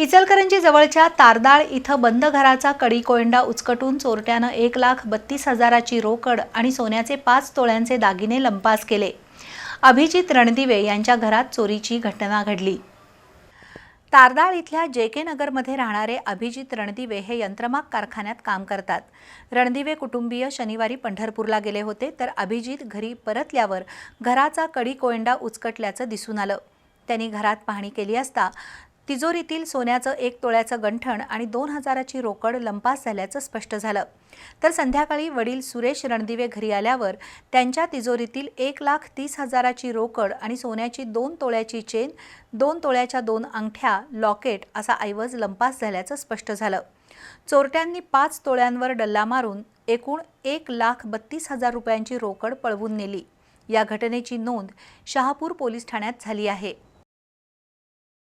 इचलकरंजी जवळच्या तारदाळ इथं बंद घराचा कडी कोयंडा उचकटून चोरट्यानं एक लाख बत्तीस हजाराची रोकड आणि सोन्याचे पाच तोळ्यांचे दागिने लंपास केले. अभिजित रणदिवे यांच्या घरात चोरीची घटना घडली. तारदाळ इथल्या जे के नगरमध्ये राहणारे अभिजित रणदिवे हे यंत्रमाग कारखान्यात काम करतात. रणदिवे कुटुंबीय शनिवारी पंढरपूरला गेले होते तर अभिजित घरी परतल्यावर घराचा कडी कोयंडा उचकटल्याचं दिसून आलं. त्यांनी घरात पाहणी केली असता तिजोरीतील सोन्याचं एक तोळ्याचं गंठण आणि दोन हजाराची रोकड लंपास झाल्याचं स्पष्ट झालं. तर संध्याकाळी वडील सुरेश रणदिवे घरी आल्यावर त्यांच्या तिजोरीतील एक लाख तीस हजाराची रोकड आणि सोन्याची दोन तोळ्याची चेन दोन तोळ्याच्या दोन अंगठ्या लॉकेट असा ऐवज लंपास झाल्याचं स्पष्ट झालं. चोरट्यांनी पाच तोळ्यांवर डल्ला मारून एकूण एक लाख बत्तीस हजार रुपयांची रोकड पळवून नेली. या घटनेची नोंद शहापूर पोलीस ठाण्यात झाली आहे.